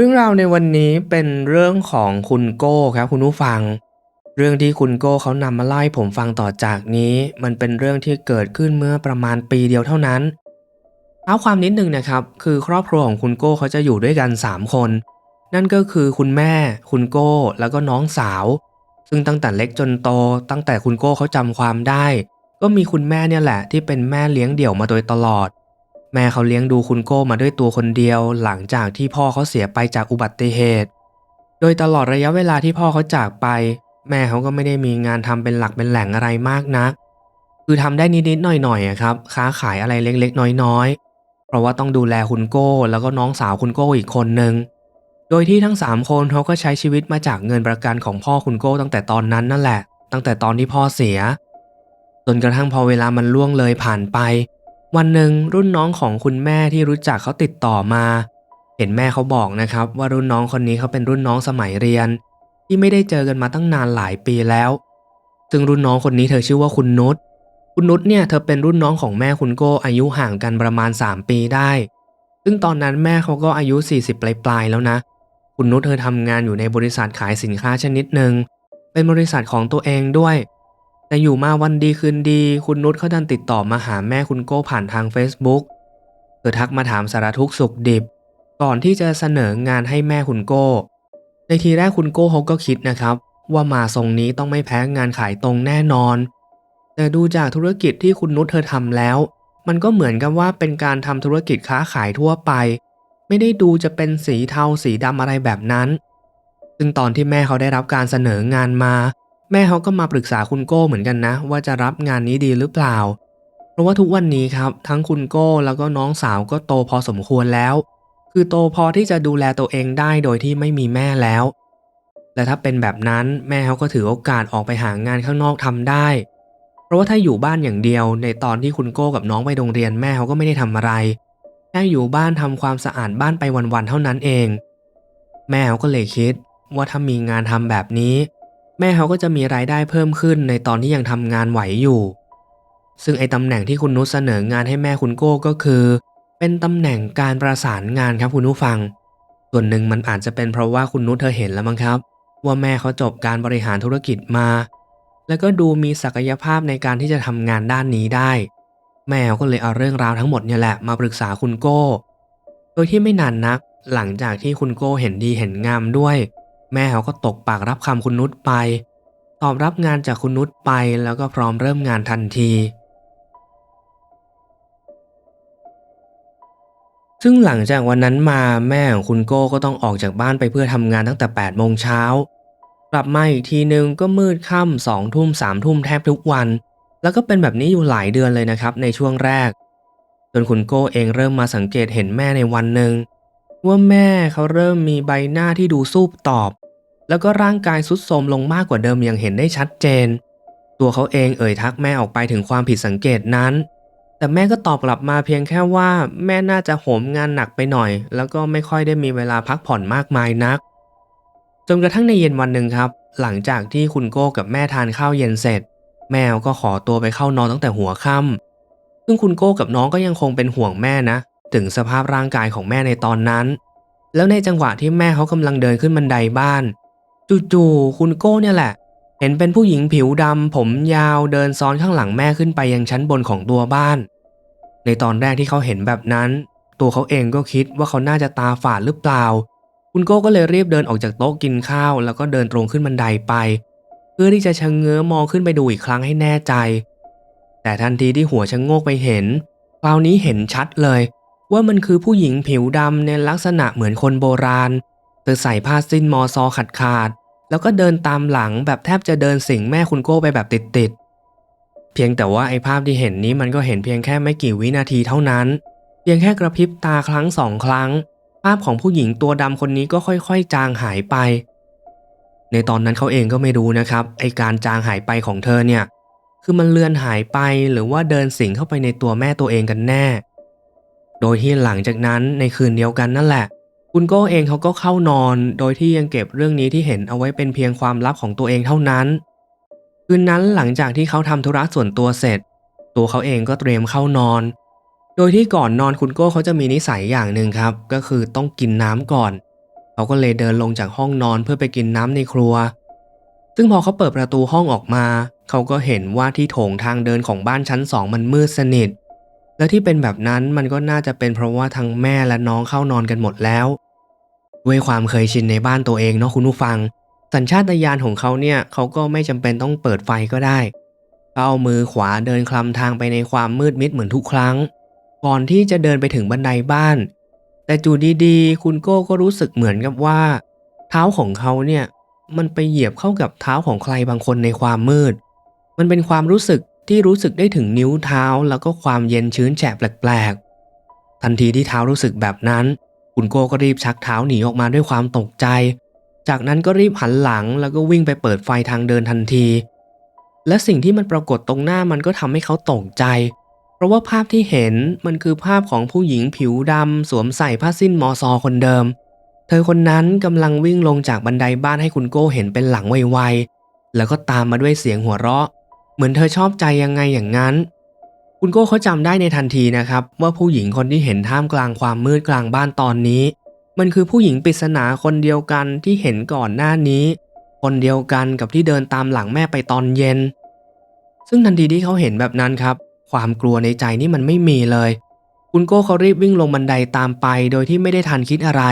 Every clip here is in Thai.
รื่องราวในวันนี้เป็นเรื่องของคุณโก้ครับคุณผู้ฟัง เรื่องที่คุณโก้เขานำมาเล่าให้ผมฟังต่อจากนี้ มันเป็นเรื่องที่เกิดขึ้นเมื่อประมาณปีเดียวเท่านั้นเท้าความนิดนึงนะครับ คือครอบครัวของคุณโก้เขาจะอยู่ด้วยกัน 3 คน นั่นก็คือคุณแม่ คุณโก้ แล้วก็น้องสาว ซึ่งตั้งแต่เล็กจนโต ตั้งแต่คุณโก้เขาจำความได้ ก็มีคุณแม่เนี่ยแหละที่เป็นแม่เลี้ยงเดี่ยวมาโดยตลอด แม่เขาเลี้ยงดูคุณโก้มาด้วยตัวคนเดียวหลังจากที่พ่อเขาเสียไปจากอุบัติเหตุ โดยตลอดระยะเวลาที่พ่อเขาจากไป แม่เขาก็ไม่ได้มีงานทำเป็นหลักเป็นแหล่งอะไรมากนัก คือทำได้นิดๆหน่อยๆครับ ค้าขายอะไรเล็กๆ น้อยๆ เพราะว่าต้องดูแลคุณโก้แล้วก็น้องสาวคุณโก้อีกคนนึง โดยที่ทั้งสามคนเขาก็ใช้ชีวิตมาจากเงินประกันของพ่อคุณโก้ตั้งแต่ตอนนั้นนั่นแหละ ตั้งแต่ตอนที่พ่อเสีย จนกระทั่งพอเวลามันล่วงเลยผ่านไป วันหนึ่งรุ่นน้องของคุณแม่ที่รู้จักเขาติดต่อมา เห็นแม่เขาบอกนะครับ ว่ารุ่นน้องคนนี้เขาเป็นรุ่นน้องสมัยเรียน ที่ไม่ได้เจอกันมาตั้งนานหลายปีแล้ว ซึ่งรุ่นน้องคนนี้เธอชื่อว่าคุณนุชคุณนุชเนี่ยเธอเป็นรุ่นน้องของแม่คุณโก้อายุห่างกันประมาณ 3 ปีได้ ซึ่งตอนนั้นแม่เขาก็อายุ 40 ปลายๆแล้วนะ คุณนุชเธอทำงานอยู่ในบริษัทขายสินค้าชนิดหนึ่งเป็นบริษัทของตัวเองด้วย แต่อยู่มาวันดีคืนดี คุณนุชเขาดันติดต่อมาหาแม่คุณโก้ผ่านทาง Facebook เธอทักมาถามสารทุกข์สุขดิบ ก่อนที่จะเสนองานให้แม่คุณโก้ ในทีแรกคุณโก้เขาก็คิดนะครับ ว่ามาทรงนี้ต้องไม่แพ้งานขายตรงแน่นอน แต่ดูจากธุรกิจที่คุณนุชเธอทำแล้ว มันก็เหมือนกับว่าเป็นการทำธุรกิจค้าขายทั่วไป ไม่ได้ดูจะเป็นสีเทาสีดำอะไรแบบนั้น ซึ่งตอนที่แม่เขาได้รับการเสนองานมา แม่เขาก็มาปรึกษาคุณโก้เหมือนกันนะ ว่าจะรับงานนี้ดีหรือเปล่า เพราะว่าทุกวันนี้ครับ ทั้งคุณโก้แล้วก็น้องสาวก็โตพอสมควรแล้ว คือโตพอที่จะดูแลตัวเองได้โดยที่ไม่มีแม่แล้ว และถ้าเป็นแบบนั้นแม่เขาก็ถือโอกาสออกไปหางานข้างนอกทำได้ เพราะว่าถ้าอยู่บ้านอย่างเดียว ในตอนที่คุณโก้กับน้องไปโรงเรียนแม่เขาก็ไม่ได้ทำอะไรแค่อยู่บ้านทำความสะอาดบ้านไปวันๆเท่านั้นเอง แม่เขาก็เลยคิดว่าถ้ามีงานทำแบบนี้ แม่เขาก็จะมีรายได้เพิ่มขึ้นในตอนที่ยังทำงานไหวอยู่ ซึ่งไอ้ตำแหน่งที่คุณนุชเสนองานให้แม่คุณโก้ก็คือ เป็นตำแหน่งการประสานงานครับคุณผู้ฟัง ส่วนหนึ่งมันอาจจะเป็นเพราะว่าคุณนุชเธอเห็นแล้วมั้งครับ ว่าแม่เขาจบการบริหารธุรกิจมา แล้วก็ดูมีศักยภาพในการที่จะทำงานด้านนี้ได้ แม่เขาก็เลยเอาเรื่องราวทั้งหมดเนี่ยแหละมาปรึกษาคุณโก้ โดยที่ไม่นานนักหลังจากที่คุณโก้เห็นดีเห็นงามด้วย แม่เขาก็ตกปากรับคำคุณนุชไป ตอบรับงานจากคุณนุชไปแล้วก็พร้อมเริ่มงานทันที ซึ่งหลังจากวันนั้นมาแม่ของคุณโก้ก็ต้องออกจากบ้านไปเพื่อทำงานตั้งแต่8โมงเช้ากลับมาอีกทีนึงก็มืดค่ำสองทุ่มสามทุ่มแทบทุกวัน แล้วก็เป็นแบบนี้อยู่หลายเดือนเลยนะครับในช่วงแรก จนคุณโก้เองเริ่มมาสังเกตเห็นแม่ในวันหนึ่ง ว่าแม่เขาเริ่มมีใบหน้าที่ดูซูบตอบ แล้วก็ร่างกายสุดโทรมลงมากกว่าเดิมอย่างเห็นได้ชัดเจน ตัวเขาเองเอ่ยทักแม่ออกไปถึงความผิดสังเกตนั้น แต่แม่ก็ตอบกลับมาเพียงแค่ว่าแม่น่าจะโหมงานหนักไปหน่อย แล้วก็ไม่ค่อยได้มีเวลาพักผ่อนมากมายนัก จนกระทั่งในเย็นวันหนึ่งครับ หลังจากที่คุณโก้กับแม่ทานข้าวเย็นเสร็จ แม่ก็ขอตัวไปเข้านอนตั้งแต่หัวค่ำซึ่งคุณโก้กับน้องก็ยังคงเป็นห่วงแม่นะ ถึงสภาพร่างกายของแม่ในตอนนั้น แล้วในจังหวะที่แม่เขากำลังเดินขึ้นบันไดบ้านจู่ๆคุณโก้เนี่ยแหละ เห็นเป็นผู้หญิงผิวดำผมยาวเดินซ้อนข้างหลังแม่ขึ้นไปยังชั้นบนของตัวบ้าน ในตอนแรกที่เขาเห็นแบบนั้น ตัวเขาเองก็คิดว่าเขาน่าจะตาฝาดหรือเปล่า คุณโก้ก็เลยรีบเดินออกจากโต๊ะกินข้าว แล้วก็เดินตรงขึ้นบันไดไป เพื่อที่จะชะเง้อมองขึ้นไปดูอีกครั้งให้แน่ใจ แต่ทันทีที่หัวชะโงกไปเห็น คราวนี้เห็นชัดเลย ว่ามันคือผู้หญิงผิวดำในลักษณะเหมือนคนโบราณ เธอใส่ผ้าสิ้นมอซอขาดขาดๆแล้วก็เดินตามหลังแบบแทบจะเดินสิงแม่คุณโก้ไปแบบติดๆ เพียงแต่ว่าไอ้ภาพที่เห็นนี้มันก็เห็นเพียงแค่ไม่กี่วินาทีเท่านั้น เพียงแค่กระพริบตาครั้งสองครั้ง ภาพของผู้หญิงตัวดำคนนี้ก็ค่อยๆ จางหายไป ในตอนนั้นเขาเองก็ไม่รู้นะครับ ไอการจางหายไปของเธอเนี่ย คือมันเลือนหายไปหรือว่าเดินสิงเข้าไปในตัวแม่ตัวเองกันแน่ โดยที่หลังจากนั้นในคืนเดียวกันนั่นแหละ คุณโก้เองเขาก็เข้านอน โดยที่ยังเก็บเรื่องนี้ที่เห็นเอาไว้เป็นเพียงความลับของตัวเองเท่านั้น คืนนั้นหลังจากที่เขาทำธุระส่วนตัวเสร็จ ตัวเขาเองก็เตรียมเข้านอน โดยที่ก่อนนอนคุณโก้เขาจะมีนิสัยอย่างหนึ่งครับ ก็คือต้องกินน้ำก่อน เขาก็เลยเดินลงจากห้องนอนเพื่อไปกินน้ำในครัว ซึ่งพอเขาเปิดประตูห้องออกมา เขาก็เห็นว่าที่โถงทางเดินของบ้านชั้นสองมันมืดสนิท และที่เป็นแบบนั้นมันก็น่าจะเป็นเพราะว่าทั้งแม่และน้องเข้านอนกันหมดแล้ว ด้วยความเคยชินในบ้านตัวเองเนาะคุณผู้ฟัง สัญชาตญาณของเขาเนี่ยเขาก็ไม่จำเป็นต้องเปิดไฟก็ได้เขาเอามือขวาเดินคลำทางไปในความมืดมิดเหมือนทุกครั้ง ก่อนที่จะเดินไปถึงบันไดบ้าน แต่จู่ดีๆ คุณโก้ก็รู้สึกเหมือนกับว่า เท้าของเขาเนี่ยมันไปเหยียบเข้ากับเท้าของใครบางคนในความมืด มันเป็นความรู้สึก ที่รู้สึกได้ถึงนิ้วเท้าแล้วก็ความเย็นชื้นแฉะแปลกๆ ทันทีที่เท้ารู้สึกแบบนั้น คุณโก้ก็รีบชักเท้าหนีออกมาด้วยความตกใจ จากนั้นก็รีบหันหลังแล้วก็วิ่งไปเปิดไฟทางเดินทันที และสิ่งที่มันปรากฏตรงหน้ามันก็ทำให้เขาตกใจ เพราะว่าภาพที่เห็นมันคือภาพของผู้หญิงผิวดำสวมใส่ผ้าสิ้นมอซอคนเดิม เธอคนนั้นกำลังวิ่งลงจากบันไดบ้านให้คุณโก้เห็นเป็นหลังไวๆแล้วก็ตามมาด้วยเสียงหัวเราะ เหมือนเธอชอบใจยังไงอย่างนั้น คุณโก้เขาจำได้ในทันทีนะครับ ว่าผู้หญิงคนที่เห็นท่ามกลางความมืดกลางบ้านตอนนี้ มันคือผู้หญิงปริศนาคนเดียวกันที่เห็นก่อนหน้านี้ คนเดียวกันกับที่เดินตามหลังแม่ไปตอนเย็น ซึ่งทันทีที่เขาเห็นแบบนั้นครับ ความกลัวในใจนี่มันไม่มีเลย คุณโก้เขารีบวิ่งลงบันไดตามไป โดยที่ไม่ได้ทันคิดอะไร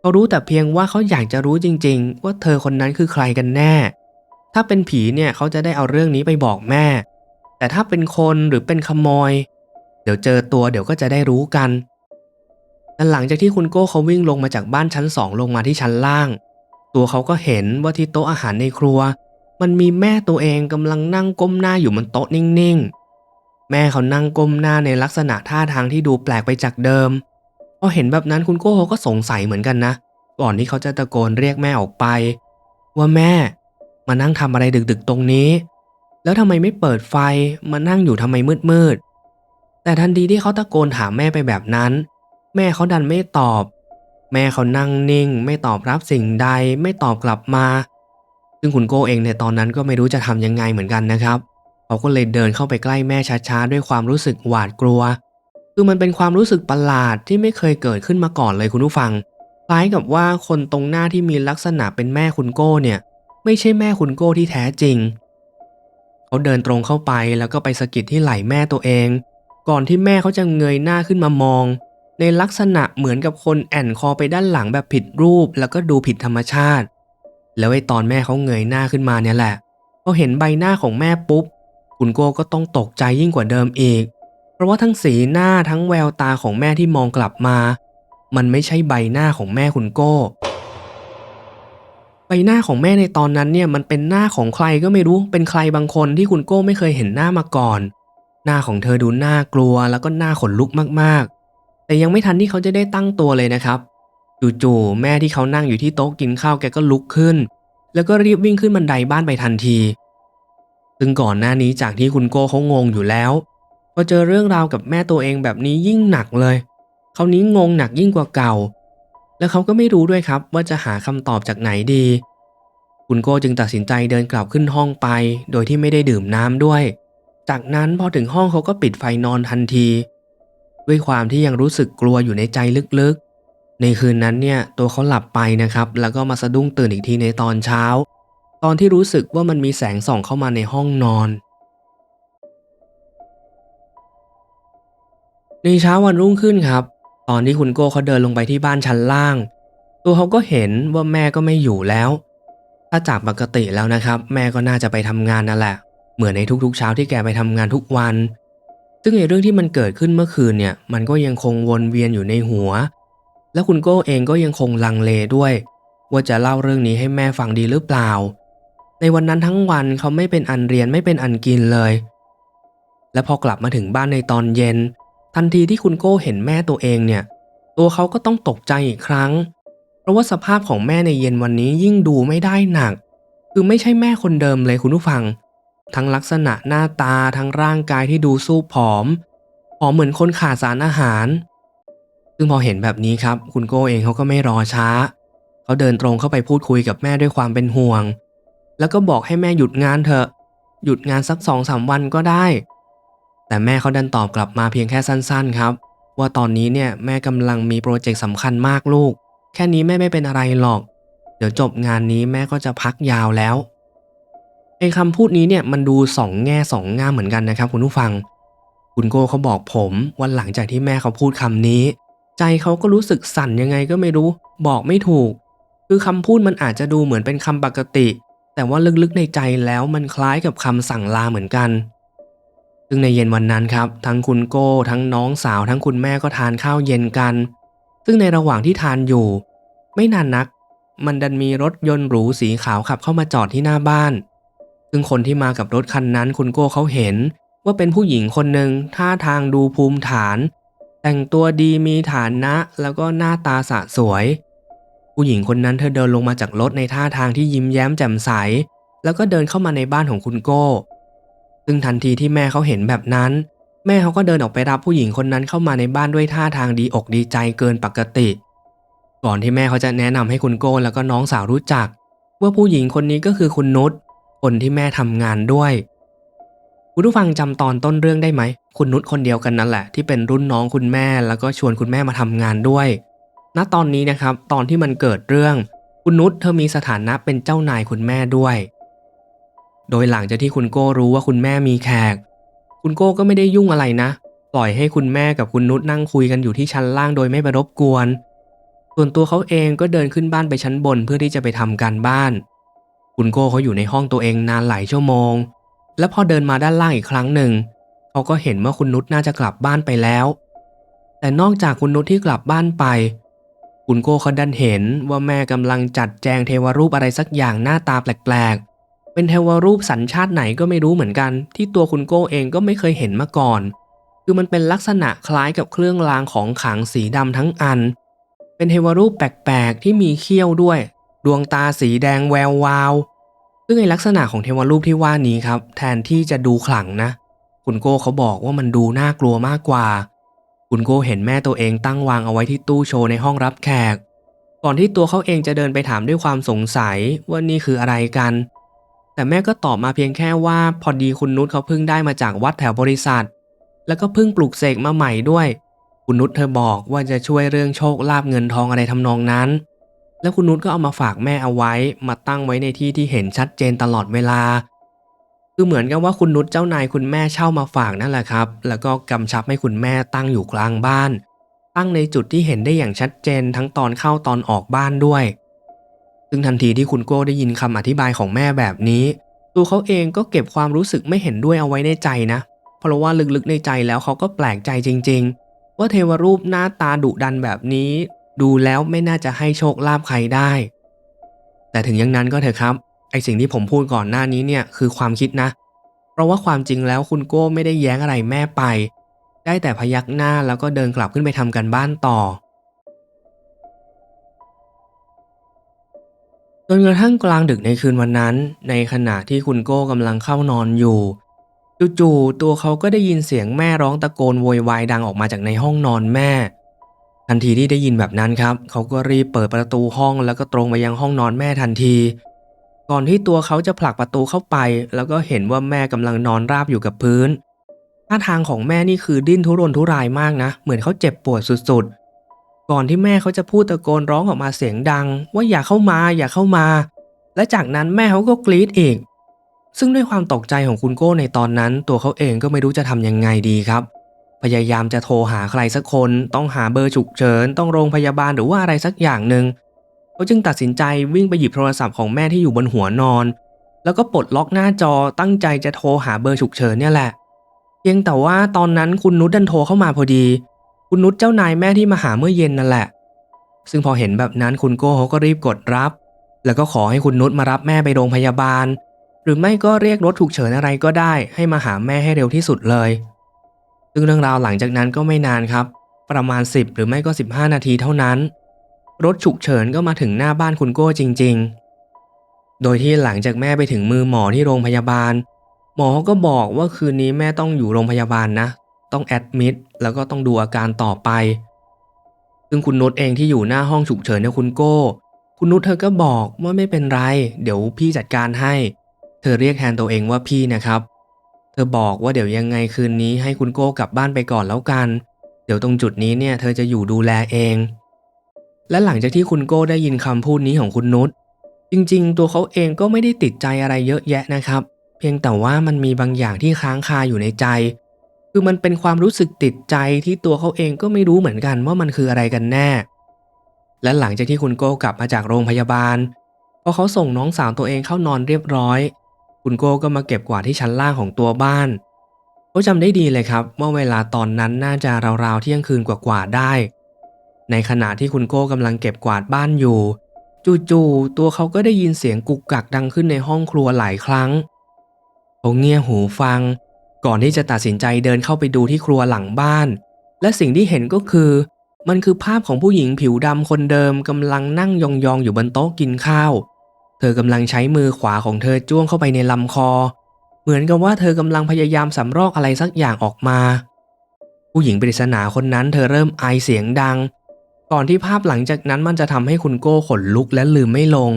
เขารู้แต่เพียงว่าเขาอยากจะรู้จริง ๆ ว่าเธอคนนั้นคือใครกันแน่ ถ้าเป็นผีเนี่ยเขาจะได้เอาเรื่องนี้ไปบอกแม่ แต่ถ้าเป็นคนหรือเป็นขโมย เดี๋ยวเจอตัวเดี๋ยวก็จะได้รู้กันแต่หลังจากที่คุณโก้เขาวิ่งลงมาจากบ้านชั้นสองลงมาที่ชั้นล่าง ตัวเขาก็เห็นว่าที่โต๊ะอาหารในครัว มันมีแม่ตัวเองกำลังนั่งก้มหน้าอยู่บนโต๊ะนิ่งๆ แม่เขานั่งก้มหน้าในลักษณะท่าทางที่ดูแปลกไปจากเดิมพอเห็นแบบนั้นคุณโก้เขาก็สงสัยเหมือนกันนะ ก่อนที่เขาจะตะโกนเรียกแม่ออกไป ว่าแม่ มานั่งทำอะไรดึกๆตรงนี้ แล้วทำไมไม่เปิดไฟมานั่งอยู่ทำไมมืดๆแต่ทันทีที่เขาตะโกนถามแม่ไปแบบนั้น แม่เขาดันไม่ตอบ แม่เขานั่งนิ่ง ไม่ตอบรับสิ่งใดไม่ตอบกลับมา ซึ่งคุณโก้เองในตอนนั้นก็ไม่รู้จะทำยังไงเหมือนกันนะครับเขาก็เลยเดินเข้าไปใกล้แม่ช้าๆด้วยความรู้สึกหวาดกลัว คือมันเป็นความรู้สึกประหลาดที่ไม่เคยเกิดขึ้นมาก่อนเลยคุณผู้ฟัง คล้ายกับว่าคนตรงหน้าที่มีลักษณะเป็นแม่คุณโก้เนี่ย ไม่ใช่แม่คุณโก้ที่แท้จริง เขาเดินตรงเข้าไปแล้วก็ไปสะกิดที่ไหล่แม่ตัวเอง ก่อนที่แม่เขาจะเงยหน้าขึ้นมามอง ในลักษณะเหมือนกับคนแอนคอไปด้านหลังแบบผิดรูป แล้วก็ดูผิดธรรมชาติ แล้วไอ้ตอนแม่เขาเงยหน้าขึ้นมาเนี่ยแหละพอเห็นใบหน้าของแม่ปุ๊บ คุณโก้ก็ต้องตกใจยิ่งกว่าเดิมอีก เพราะว่าทั้งสีหน้าทั้งแววตาของแม่ที่มองกลับมา มันไม่ใช่ใบหน้าของแม่คุณโก้ ใบหน้าของแม่ในตอนนั้นเนี่ยมันเป็นหน้าของใครก็ไม่รู้เป็นใครบางคนที่คุณโก้ไม่เคยเห็นหน้ามาก่อน หน้าของเธอดูน่ากลัวแล้วก็หน้าขนลุกมากๆ แต่ยังไม่ทันที่เขาจะได้ตั้งตัวเลยนะครับจู่ๆแม่ที่เขานั่งอยู่ที่โต๊ะกินข้าวแกก็ลุกขึ้น แล้วก็รีบวิ่งขึ้นบันไดบ้านไปทันที ซึ่งก่อนหน้านี้จากที่คุณโก้เขางงอยู่แล้วพอเจอเรื่องราวกับแม่ตัวเองแบบนี้ยิ่งหนักเลยเขานี้งงหนักยิ่งกว่าเก่า แล้วเขาก็ไม่รู้ด้วยครับว่าจะหาคำตอบจากไหนดี คุณโก้จึงตัดสินใจเดินกลับขึ้นห้องไป โดยที่ไม่ได้ดื่มน้ำด้วย จากนั้นพอถึงห้องเขาก็ปิดไฟนอนทันที ด้วยความที่ยังรู้สึกกลัวอยู่ในใจลึกๆ ในคืนนั้นเนี่ยตัวเขาหลับไปนะครับ แล้วก็มาสะดุ้งตื่นอีกทีในตอนเช้า ตอนที่รู้สึกว่ามันมีแสงส่องเข้ามาในห้องนอนในเช้าวันรุ่งขึ้นครับ ตอนที่คุณโก้เขาเดินลงไปที่บ้านชั้นล่าง ตัวเขาก็เห็นว่าแม่ก็ไม่อยู่แล้ว ถ้าจากปกติแล้วนะครับ แม่ก็น่าจะไปทำงานนั่นแหละ เหมือนในทุกๆเช้าที่แกไปทำงานทุกวัน ซึ่งในเรื่องที่มันเกิดขึ้นเมื่อคืนเนี่ย มันก็ยังคงวนเวียนอยู่ในหัว และคุณโก้เองก็ยังคงลังเลด้วย ว่าจะเล่าเรื่องนี้ให้แม่ฟังดีหรือเปล่า ในวันนั้นทั้งวันเขาไม่เป็นอันเรียนไม่เป็นอันกินเลย และพอกลับมาถึงบ้านในตอนเย็น ทันทีที่คุณโก้เห็นแม่ตัวเองเนี่ย ตัวเขาก็ต้องตกใจอีกครั้ง เพราะว่าสภาพของแม่ในเย็นวันนี้ยิ่งดูไม่ได้หนัก คือไม่ใช่แม่คนเดิมเลยคุณผู้ฟัง ทั้งลักษณะหน้าตาทั้งร่างกายที่ดูสู้ผอมผอมเหมือนคนขาดสารอาหาร ซึ่งพอเห็นแบบนี้ครับ คุณโก้เองเขาก็ไม่รอช้า เขาเดินตรงเข้าไปพูดคุยกับแม่ด้วยความเป็นห่วง แล้วก็บอกให้แม่หยุดงานเถอะ หยุดงานสักสองสามวันก็ได้ แต่แม่เขาดันตอบกลับมาเพียงแค่สั้นๆครับ ว่าตอนนี้เนี่ยแม่กำลังมีโปรเจกต์สำคัญมากลูก แค่นี้แม่ไม่เป็นอะไรหรอก เดี๋ยวจบงานนี้แม่ก็จะพักยาวแล้วไอ้คำพูดนี้เนี่ยมันดูสองแง่สองงามเหมือนกันนะครับคุณผู้ฟัง คุณโก้เขาบอกผมวันหลังจากที่แม่เขาพูดคำนี้ ใจเขาก็รู้สึกสั่นยังไงก็ไม่รู้ บอกไม่ถูก คือคำพูดมันอาจจะดูเหมือนเป็นคำปกติ แต่ว่าลึกๆในใจแล้วมันคล้ายกับคำสั่งลาเหมือนกัน ซึ่งในเย็นวันนั้นครับ ทั้งคุณโก้ ทั้งน้องสาว ทั้งคุณแม่ก็ทานข้าวเย็นกัน ซึ่งในระหว่างที่ทานอยู่ ไม่นานนัก มันดันมีรถยนต์หรูสีขาวขับเข้ามาจอดที่หน้าบ้าน ซึ่งคนที่มากับรถคันนั้นคุณโก้เขาเห็นว่าเป็นผู้หญิงคนหนึ่งท่าทางดูภูมิฐาน แต่งตัวดีมีฐานะแล้วก็หน้าตาสะสวย ผู้หญิงคนนั้นเธอเดินลงมาจากรถในท่าทางที่ยิ้มแย้มแจ่มใส แล้วก็เดินเข้ามาในบ้านของคุณโก้ ซึ่งทันทีที่แม่เขาเห็นแบบนั้น แม่เขาก็เดินออกไปรับผู้หญิงคนนั้นเข้ามาในบ้านด้วยท่าทางดีอกดีใจเกินปกติ ก่อนที่แม่เขาจะแนะนำให้คุณโก้แล้วก็น้องสาวรู้จัก ว่าผู้หญิงคนนี้ก็คือคุณนุชคนที่แม่ทำงานด้วย คุณผู้ฟังจำตอนต้นเรื่องได้ไหม คุณนุชคนเดียวกันนั่นแหละ ที่เป็นรุ่นน้องคุณแม่แล้วก็ชวนคุณแม่มาทำงานด้วย ณตอนนี้นะครับ ตอนที่มันเกิดเรื่อง คุณนุชเธอมีสถานะเป็นเจ้านายคุณแม่ด้วย โดยหลังจากที่คุณโก้รู้ว่าคุณแม่มีแขก คุณโก้ก็ไม่ได้ยุ่งอะไรนะ ปล่อยให้คุณแม่กับคุณนุชนั่งคุยกันอยู่ที่ชั้นล่างโดยไม่ไปรบกวน ส่วนตัวเขาเองก็เดินขึ้นบ้านไปชั้นบนเพื่อที่จะไปทำการบ้าน คุณโก้เขาอยู่ในห้องตัวเองนานหลายชั่วโมง แล้วพอเดินมาด้านล่างอีกครั้งหนึ่ง เขาก็เห็นว่าคุณนุชน่าจะกลับบ้านไปแล้ว แต่นอกจากคุณนุชที่กลับบ้านไป คุณโก้เขาดันเห็นว่าแม่กำลังจัดแจงเทวรูปอะไรสักอย่างหน้าตาแปลกๆ เป็นเทวรูปสัญชาติไหนก็ไม่รู้เหมือนกัน ที่ตัวคุณโก้เองก็ไม่เคยเห็นมาก่อน คือมันเป็นลักษณะคล้ายกับเครื่องรางของขลังสีดำทั้งอัน เป็นเทวรูปแปลกๆที่มีเขี้ยวด้วย ดวงตาสีแดงแวววาว ซึ่งในลักษณะของเทวรูปที่ว่านี้ครับ แทนที่จะดูขลังนะ คุณโก้เขาบอกว่ามันดูน่ากลัวมากกว่า คุณโก้เห็นแม่ตัวเองตั้งวางเอาไว้ที่ตู้โชว์ในห้องรับแขก ก่อนที่ตัวเขาเองจะเดินไปถามด้วยความสงสัยว่านี่คืออะไรกัน แต่แม่ก็ตอบมาเพียงแค่ว่าพอดีคุณนุชเขาเพิ่งได้มาจากวัดแถวบริษัท แล้วก็เพิ่งปลูกเสกมาใหม่ด้วย คุณนุชเธอบอกว่าจะช่วยเรื่องโชคลาภเงินทองอะไรทำนองนั้น แล้วคุณนุชก็เอามาฝากแม่เอาไว้มาตั้งไว้ในที่ที่เห็นชัดเจนตลอดเวลา คือเหมือนกับว่าคุณนุชเจ้านายคุณแม่เช่ามาฝากนั่นแหละครับ แล้วก็กำชับให้คุณแม่ตั้งอยู่กลางบ้าน ตั้งในจุดที่เห็นได้อย่างชัดเจนทั้งตอนเข้าตอนออกบ้านด้วย ซึ่งทันทีที่คุณโก้ได้ยินคำอธิบายของแม่แบบนี้ ตัวเขาเองก็เก็บความรู้สึกไม่เห็นด้วยเอาไว้ในใจนะ เพราะว่าลึกๆในใจแล้วเขาก็แปลกใจจริง ๆ ว่าเทวรูปหน้าตาดุดันแบบนี้ ดูแล้วไม่น่าจะให้โชคลาภใครได้ แต่ถึงอย่างนั้นก็เถอะครับไอสิ่งที่ผมพูดก่อนหน้านี้เนี่ยคือความคิดนะ เพราะว่าความจริงแล้วคุณโก้ไม่ได้แย้งอะไรแม่ไป ได้แต่พยักหน้าแล้วก็เดินกลับขึ้นไปทำกันบ้านต่อ จนกระทั่งกลางดึกในคืนวันนั้น ในขณะที่คุณโก้กำลังเข้านอนอยู่จู่ๆตัวเขาก็ได้ยินเสียงแม่ร้องตะโกนโวยวายดังออกมาจากในห้องนอนแม่ ทันทีที่ได้ยินแบบนั้นครับ เขาก็รีบเปิดประตูห้องแล้วก็ตรงไปยังห้องนอนแม่ทันที ก่อนที่ตัวเขาจะผลักประตูเข้าไป แล้วก็เห็นว่าแม่กำลังนอนราบอยู่กับพื้นท่าทางของแม่นี่คือดิ้นทุรนทุรายมากนะ เหมือนเขาเจ็บปวดสุดๆ ก่อนที่แม่เขาจะพูดตะโกนร้องออกมาเสียงดัง ว่าอย่าเข้ามาอย่าเข้ามา และจากนั้นแม่เขาก็กรีดอีก ซึ่งด้วยความตกใจของคุณโก้ในตอนนั้น ตัวเขาเองก็ไม่รู้จะทำยังไงดีครับ พยายามจะโทรหาใครสักคน ต้องหาเบอร์ฉุกเฉิน ต้องโรงพยาบาลหรือว่าอะไรสักอย่างหนึ่งเขาจึงตัดสินใจวิ่งไปหยิบโทรศัพท์ของแม่ที่อยู่บนหัวนอน แล้วก็ปลดล็อกหน้าจอตั้งใจจะโทรหาเบอร์ฉุกเฉินเนี่ยแหละเพียงแต่ว่าตอนนั้นคุณนุชดันโทรเข้ามาพอดี คุณนุชเจ้านายแม่ที่มาหาเมื่อเย็นนั่นแหละ ซึ่งพอเห็นแบบนั้นคุณโก้เขาก็รีบกดรับ แล้วก็ขอให้คุณนุชมารับแม่ไปโรงพยาบาล หรือไม่ก็เรียกรถฉุกเฉินอะไรก็ได้ ให้มาหาแม่ให้เร็วที่สุดเลย ซึ่งเรื่องราวหลังจากนั้นก็ไม่นานครับ ประมาณ 10 หรือไม่ก็ 15 นาทีเท่านั้น รถฉุกเฉินก็มาถึงหน้าบ้านคุณโก้จริง ๆ โดยที่หลังจากแม่ไปถึงมือหมอที่โรงพยาบาล หมอเขาก็บอกว่าคืนนี้แม่ต้องอยู่โรงพยาบาลนะ ต้องแอดมิดแล้วก็ต้องดูอาการต่อไป ซึ่งคุณนุชเองที่อยู่หน้าห้องฉุกเฉินเนี่ยคุณโก้ คุณนุชเธอก็บอกว่าไม่เป็นไร เดี๋ยวพี่จัดการให้ เธอเรียกแทนตัวเองว่าพี่นะครับ เธอบอกว่าเดี๋ยวยังไงคืนนี้ให้คุณโก้กลับบ้านไปก่อนแล้วกัน เดี๋ยวตรงจุดนี้เนี่ยเธอจะอยู่ดูแลเอง และหลังจากที่คุณโก้ได้ยินคำพูดนี้ของคุณนุชจริงๆ ตัวเขาเองก็ไม่ได้ติดใจอะไรเยอะแยะนะครับ เพียงแต่ว่ามันมีบางอย่างที่ค้างคาอยู่ในใจ คือมันเป็นความรู้สึกติดใจที่ตัวเขาเองก็ไม่รู้เหมือนกันว่ามันคืออะไรกันแน่ และหลังจากที่คุณโก้กลับมาจากโรงพยาบาลพอเขาส่งน้องสาวตัวเองเข้านอนเรียบร้อย คุณโก้ก็มาเก็บกวาดที่ชั้นล่างของตัวบ้านเขาจำได้ดีเลยครับว่าเวลาตอนนั้นน่าจะราวๆเที่ยงคืนกว่าๆได้ ในขณะที่คุณโก้กำลังเก็บกวาดบ้านอยู่จู่ๆตัวเขาก็ได้ยินเสียงกุกกักดังขึ้นในห้องครัวหลายครั้งเขาเงี่ยหูฟัง ก่อนที่จะตัดสินใจเดินเข้าไปดูที่ครัวหลังบ้าน และสิ่งที่เห็นก็คือ มันคือภาพของผู้หญิงผิวดำคนเดิมกำลังนั่งยองๆอยู่บนโต๊ะกินข้าว เธอกำลังใช้มือขวาของเธอจ้วงเข้าไปในลำคอ เหมือนกับว่าเธอกำลังพยายามสำรอกอะไรสักอย่างออกมา ผู้หญิงปริศนาคนนั้นเธอเริ่มไอเสียงดัง ก่อนที่ภาพหลังจากนั้นมันจะทำให้คุณโก้ขนลุกและลืมไม่ลง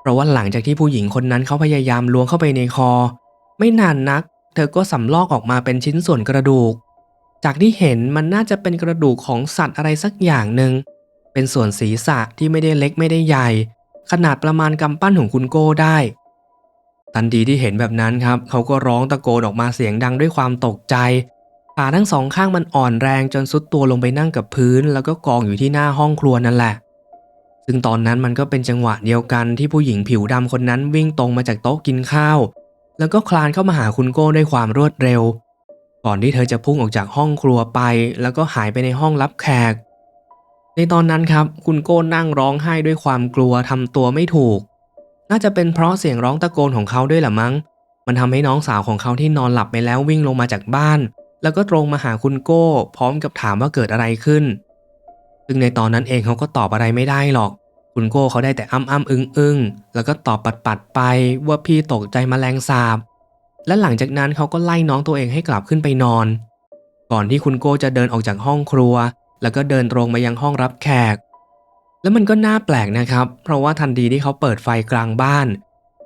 เพราะว่าหลังจากที่ผู้หญิงคนนั้นเขาพยายามล้วงเข้าไปในคอ ไม่นานนัก เธอก็สำลอกออกมาเป็นชิ้นส่วนกระดูก จากที่เห็นมันน่าจะเป็นกระดูกของสัตว์อะไรสักอย่างหนึ่ง เป็นส่วนศีรษะที่ไม่ได้เล็กไม่ได้ใหญ่ ขนาดประมาณกำปั้นของคุณโก้ได้ ทันทีที่เห็นแบบนั้นครับ เขาก็ร้องตะโกนออกมาเสียงดังด้วยความตกใจขาทั้งสองข้างมันอ่อนแรงจนซุดตัวลงไปนั่งกับพื้น แล้วก็กองอยู่ที่หน้าห้องครัวนั่นแหละ ซึ่งตอนนั้นมันก็เป็นจังหวะเดียวกันที่ผู้หญิงผิวดำคนนั้นวิ่งตรงมาจากโต๊ะกินข้าว แล้วก็คลานเข้ามาหาคุณโก้ด้วยความรวดเร็ว ก่อนที่เธอจะพุ่งออกจากห้องครัวไป แล้วก็หายไปในห้องรับแขก ในตอนนั้นครับ คุณโก้นั่งร้องไห้ด้วยความกลัวทำตัวไม่ถูก น่าจะเป็นเพราะเสียงร้องตะโกนของเขาด้วยแหละมั้ง มันทำให้น้องสาวของเขาที่นอนหลับไปแล้ววิ่งลงมาจากบ้าน แล้วก็ตรงมาหาคุณโก้ พร้อมกับถามว่าเกิดอะไรขึ้น ซึ่งในตอนนั้นเองเขาก็ตอบอะไรไม่ได้หรอก คุณโก้เขาได้แต่อ้ำอ้ำอึ้งอึ้งแล้วก็ตอบปัดปัดไปว่าพี่ตกใจแมลงสาบ และหลังจากนั้นเขาก็ไล่น้องตัวเองให้กลับขึ้นไปนอน ก่อนที่คุณโก้จะเดินออกจากห้องครัว แล้วก็เดินตรงมายังห้องรับแขก แล้วมันก็น่าแปลกนะครับ เพราะว่าทันทีที่เขาเปิดไฟกลางบ้าน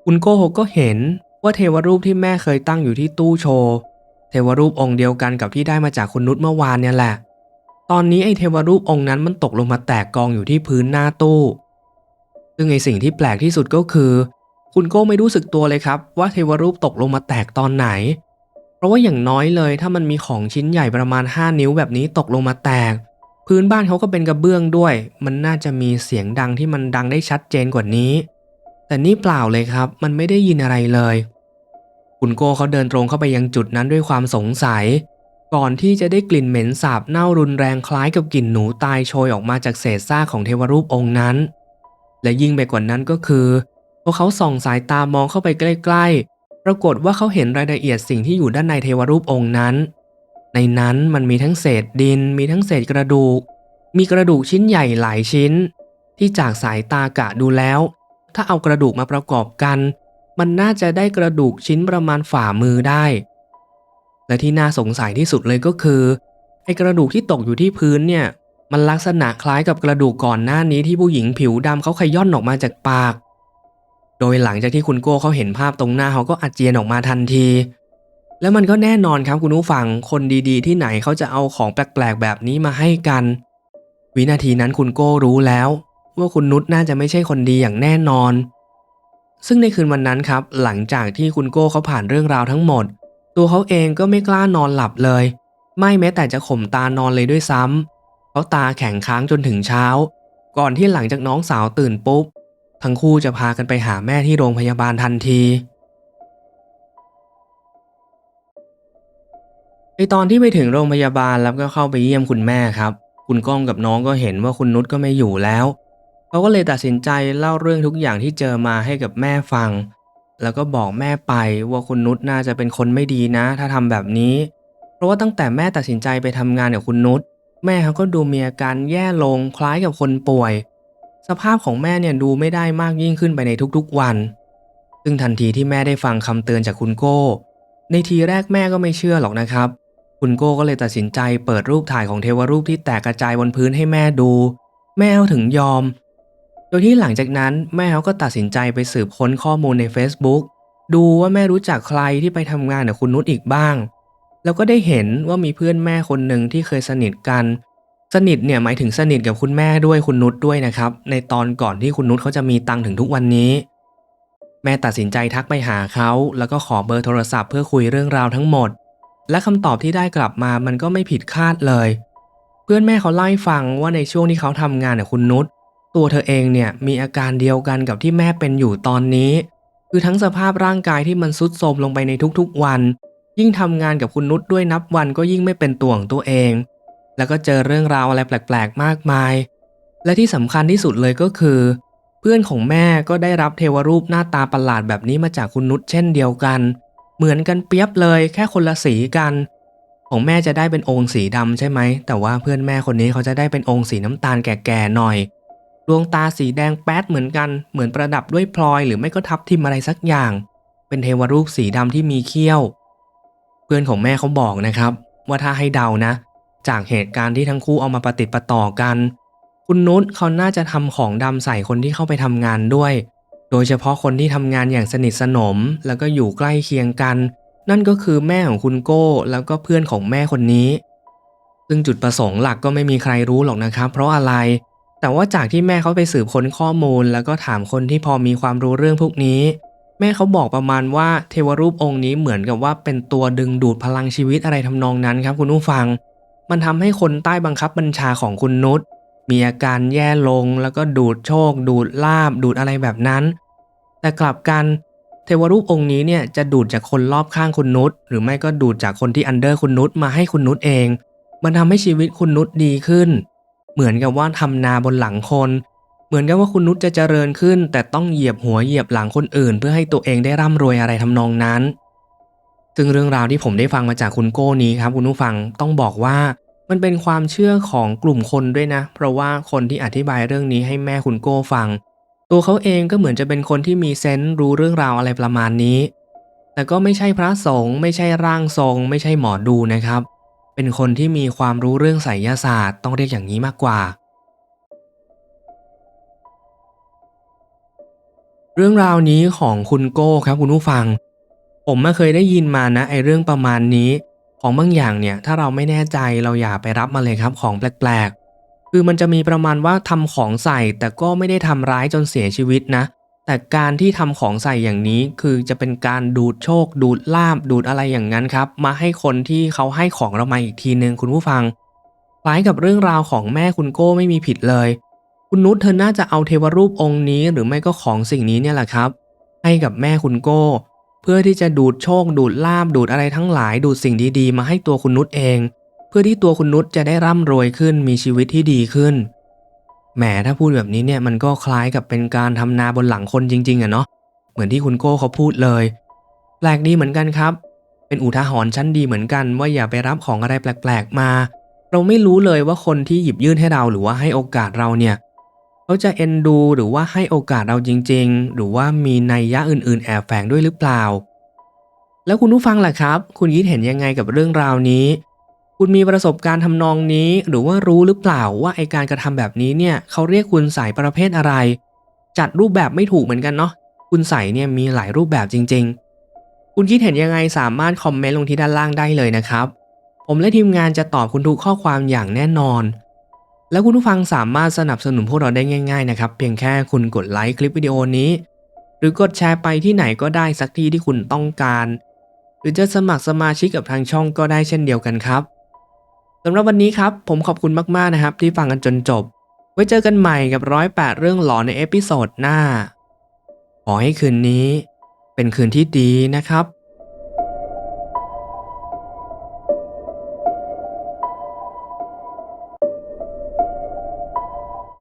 คุณโก้ก็เห็นว่าเทวรูปที่แม่เคยตั้งอยู่ที่ตู้โชว์เทวรูปองค์เดียวกันกับที่ได้มาจากคุณนุชเมื่อวานเนี่ยแหละ ตอนนี้ไอ้เทวรูปองค์นั้นมันตกลงมาแตกกองอยู่ที่พื้นหน้าตู้ ซึ่งไอสิ่งที่แปลกที่สุดก็คือ คุณโก้ไม่รู้สึกตัวเลยครับ ว่าเทวรูปตกลงมาแตกตอนไหน เพราะว่าอย่างน้อยเลยถ้ามันมีของชิ้นใหญ่ประมาณ 5 นิ้วแบบนี้ตกลงมาแตก พื้นบ้านเขาก็เป็นกระเบื้องด้วย มันน่าจะมีเสียงดังที่มันดังได้ชัดเจนกว่านี้ แต่นี่เปล่าเลยครับ มันไม่ได้ยินอะไรเลย คุณโก้เขาเดินตรงเข้าไปยังจุดนั้นด้วยความสงสัย ก่อนที่จะได้กลิ่นเหม็นสาบเน่ารุนแรงคล้ายกับกลิ่นหนูตายโชยออกมาจากเศษซากของเทวรูปองค์นั้น และยิ่งไปกว่านั้นก็คือพอเขาส่องสายตามองเข้าไปใกล้ ๆ ปรากฏว่าเขาเห็นรายละเอียดสิ่งที่อยู่ด้านในเทวรูปองค์นั้น ในนั้นมันมีทั้งเศษดิน มีทั้งเศษกระดูก มีกระดูกชิ้นใหญ่หลายชิ้น ที่จากสายตากะดูแล้ว ถ้าเอากระดูกมาประกอบกัน มันน่าจะได้กระดูกชิ้นประมาณฝ่ามือได้ และที่น่าสงสัยที่สุดเลยก็คือไอ้กระดูกที่ตกอยู่ที่พื้นเนี่ย มันลักษณะคล้ายกับกระดูกก่อนหน้านี้ที่ผู้หญิงผิวดำเขาขย่อนออกมาจากปาก โดยหลังจากที่คุณโก้เขาเห็นภาพตรงหน้าเขาก็อาเจียนออกมาทันที แล้วมันก็แน่นอนครับคุณผู้ฟังคนดีๆ ที่ไหนเขาจะเอาของแปลกๆแบบนี้มาให้กัน วินาทีนั้นคุณโก้รู้แล้ว ว่าคุณนุชน่าจะไม่ใช่คนดีอย่างแน่นอน ซึ่งในคืนวันนั้นครับ หลังจากที่คุณโก้เขาผ่านเรื่องราวทั้งหมด ตัวเขาเองก็ไม่กล้านอนหลับเลย ไม่แม้แต่จะข่มตานอนเลยด้วยซ้ำ เขาตาแข็งค้างจนถึงเช้า ก่อนที่หลังจากน้องสาวตื่นปุ๊บ ทั้งคู่จะพากันไปหาแม่ที่โรงพยาบาลทันทีในตอนที่ไปถึงโรงพยาบาลแล้วก็เข้าไปเยี่ยมคุณแม่ครับ คุณก้องกับน้องก็เห็นว่าคุณนุชก็ไม่อยู่แล้วเขาก็เลยตัดสินใจเล่าเรื่องทุกอย่างที่เจอมาให้กับแม่ฟัง แล้วก็บอกแม่ไปว่าคุณนุชน่าจะเป็นคนไม่ดีนะ ถ้าทำแบบนี้ เพราะว่าตั้งแต่แม่ตัดสินใจไปทำงานกับคุณนุช แม่เขาก็ดูมีอาการแย่ลงคล้ายกับคนป่วย สภาพของแม่เนี่ยดูไม่ได้มากยิ่งขึ้นไปในทุกๆวัน ซึ่งทันทีที่แม่ได้ฟังคำเตือนจากคุณโก้ ในทีแรกแม่ก็ไม่เชื่อหรอกนะครับ คุณโก้ก็เลยตัดสินใจเปิดรูปถ่ายของเทวรูปที่แตกกระจายบนพื้นให้แม่ดู แม่เขาถึงยอม โดยที่หลังจากนั้นแม่เขาก็ตัดสินใจไปสืบค้นข้อมูลใน Facebook ดูว่าแม่รู้จักใครที่ไปทำงานกับคุณนุชอีกบ้าง แล้วก็ได้เห็นว่ามีเพื่อนแม่คนหนึ่งที่เคยสนิทกัน สนิทเนี่ยหมายถึงสนิทกับคุณแม่ด้วยคุณนุชด้วยนะครับ ในตอนก่อนที่คุณนุชเขาจะมีตังถึงทุกวันนี้ แม่ตัดสินใจทักไปหาเขา แล้วก็ขอเบอร์โทรศัพท์เพื่อคุยเรื่องราวทั้งหมด และคำตอบที่ได้กลับมามันก็ไม่ผิดคาดเลย เพื่อนแม่เขาเล่าให้ฟังว่าในช่วงที่เขาทำงานกับคุณนุชตัวเธอเองเนี่ยมีอาการเดียวกันกับที่แม่เป็นอยู่ตอนนี้ คือทั้งสภาพร่างกายที่มันทรุดโทรมลงไปในทุกๆวัน ยิ่งทำงานกับคุณนุชด้วยนับวันก็ยิ่งไม่เป็นตัวของตัวเอง แล้วก็เจอเรื่องราวอะไรแปลกๆ มากมาย และที่สำคัญที่สุดเลยก็คือ เพื่อนของแม่ก็ได้รับเทวรูปหน้าตาประหลาดแบบนี้มาจากคุณนุชเช่นเดียวกัน เหมือนกันเปียบเลยแค่คนละสีกัน ของแม่จะได้เป็นองค์สีดำใช่ไหม แต่ว่าเพื่อนแม่คนนี้เขาจะได้เป็นองค์สีน้ำตาลแก่ๆหน่อย ดวงตาสีแดงแป๊ดเหมือนกัน เหมือนประดับด้วยพลอย หรือไม่ก็ทับทิมอะไรสักอย่าง เป็นเทวรูปสีดำที่มีเขี้ยว เพื่อนของแม่เขาบอกนะครับ ว่าถ้าให้เดานะ จากเหตุการณ์ที่ทั้งคู่เอามาปฏิดประต่อกัน คุณนุชเขาน่าจะทำของดำใส่คนที่เข้าไปทำงานด้วย โดยเฉพาะคนที่ทำงานอย่างสนิทสนม แล้วก็อยู่ใกล้เคียงกัน นั่นก็คือแม่ของคุณโก้ แล้วก็เพื่อนของแม่คนนี้ ซึ่งจุดประสงค์หลักก็ไม่มีใครรู้หรอกนะครับ เพราะอะไร แต่ว่าจากที่แม่เขาไปสืบค้นข้อมูล แล้วก็ถามคนที่พอมีความรู้เรื่องพวกนี้ แม่เขาบอกประมาณว่าเทวรูปองค์นี้เหมือนกับว่าเป็นตัวดึงดูดพลังชีวิตอะไรทำนองนั้นครับคุณผู้ฟัง มันทำให้คนใต้บังคับบัญชาของคุณนุชมีอาการแย่ลงแล้วก็ดูดโชค ดูดลาบ ดูดอะไรแบบนั้น แต่กลับกันเทวรูปองค์นี้เนี่ยจะดูดจากคนรอบข้างคุณนุชหรือไม่ก็ดูดจากคนที่อันเดอร์คุณนุชมาให้คุณนุชเอง มันทำให้ชีวิตคุณนุชดีขึ้น เหมือนกับว่าทำนาบนหลังคน มือนกับว่าคุณนุชจะเจริญขึ้น แต่ต้องเหยียบหัวเหยียบหลังคนอื่น เพื่อให้ตัวเองได้ร่ำรวยอะไรทำนองนั้น ซึ่งเรื่องราวที่ผมได้ฟังมาจากคุณโก้นี้ครับคุณผู้ฟังต้องบอกว่ามันเป็นความเชื่อของกลุ่มคนด้วยนะ เพราะว่าคนที่อธิบายเรื่องนี้ให้แม่คุณโก้ฟัง ตัวเขาเองก็เหมือนจะเป็นคนที่มีเซนส์รู้เรื่องราวอะไรประมาณนี้ แต่ก็ไม่ใช่พระสงฆ์ไม่ใช่ร่างทรง ไม่ใช่หมอดูนะครับ เป็นคนที่มีความรู้เรื่องไสยศาสตร์ ต้องเรียกอย่างนี้มากกว่า เรื่องราวนี้ของคุณโก้ครับคุณผู้ฟัง ผมม่เคยได้ยินมานะไอเรื่องประมาณนี้ ของบางอย่างเนี่ยถ้าเราไม่แน่ใจเราอย่าไปรับมาเลยครับของแปลกๆ คือมันจะมีประมาณว่าทำของใส่แต่ก็ไม่ได้ทำร้ายจนเสียชีวิตนะ แต่การที่ทำของใส่อย่างนี้คือจะเป็นการดูดโชค ดูดลาบดูดอะไรอย่างนั้นครับ มาให้คนที่เขาให้ของเรามาอีกทีนึงคุณผู้ฟังคล้ายกับเรื่องราวของแม่คุณโก้ไม่มีผิดเลย คุณนุชเธอน่าจะเอาเทวรูปองค์นี้หรือไม่ก็ของสิ่งนี้เนี่ยแหละครับ ให้กับแม่คุณโก้ เพื่อที่จะดูดโชค ดูดลาบดูดอะไรทั้งหลาย ดูดสิ่งดีๆ มาให้ตัวคุณนุชเอง เพื่อที่ตัวคุณนุชจะได้ร่ำรวยขึ้นมีชีวิตที่ดีขึ้นแหมถ้าพูดแบบนี้เนี่ยมันก็คล้ายกับเป็นการทำนาบนหลังคนจริงๆอะเนาะเหมือนที่คุณโก้เขาพูดเลย แปลกดีเหมือนกันครับ เป็นอุทาหรณ์ชั้นดีเหมือนกัน ว่าอย่าไปรับของอะไรแปลกๆมา เราไม่รู้เลยว่าคนที่หยิบยื่นให้เราหรือว่าให้โอกาสเราเนี่ย เขาจะเอ็นดูหรือว่าให้โอกาสเราจริง ๆ หรือว่ามีนัยยะอื่น ๆ แอบแฝงด้วยหรือเปล่า แล้วคุณผู้ฟังล่ะครับ คุณคิดเห็นยังไงกับเรื่องราวนี้ คุณมีประสบการณ์ทำนองนี้ หรือว่ารู้หรือเปล่าว่าไอการกระทำแบบนี้เนี่ยเขาเรียกคุณใส่ประเภทอะไร จัดรูปแบบไม่ถูกเหมือนกันเนาะคุณใส่เนี่ยมีหลายรูปแบบจริง ๆ คุณคิดเห็นยังไงสามารถคอมเมนต์ลงที่ด้านล่างได้เลยนะครับ ผมและทีมงานจะตอบคุณทุกข้อความอย่างแน่นอน แล้วคุณผู้ฟังสามารถสนับสนุนพวกเราได้ง่ายๆนะครับ เพียงแค่คุณกดไลค์คลิปวิดีโอนี้ หรือกดแชร์ไปที่ไหนก็ได้สักที่ที่คุณต้องการ หรือจะสมัครสมาชิกกับทางช่องก็ได้เช่นเดียวกันครับสำหรับวันนี้ครับ ผมขอบคุณมากๆนะครับ ที่ฟังกันจนจบ ไว้เจอกันใหม่กับร้อยแปดเรื่องหลอนในเอพิโซดหน้า ขอให้คืนนี้ เป็นคืนที่ดีนะครับ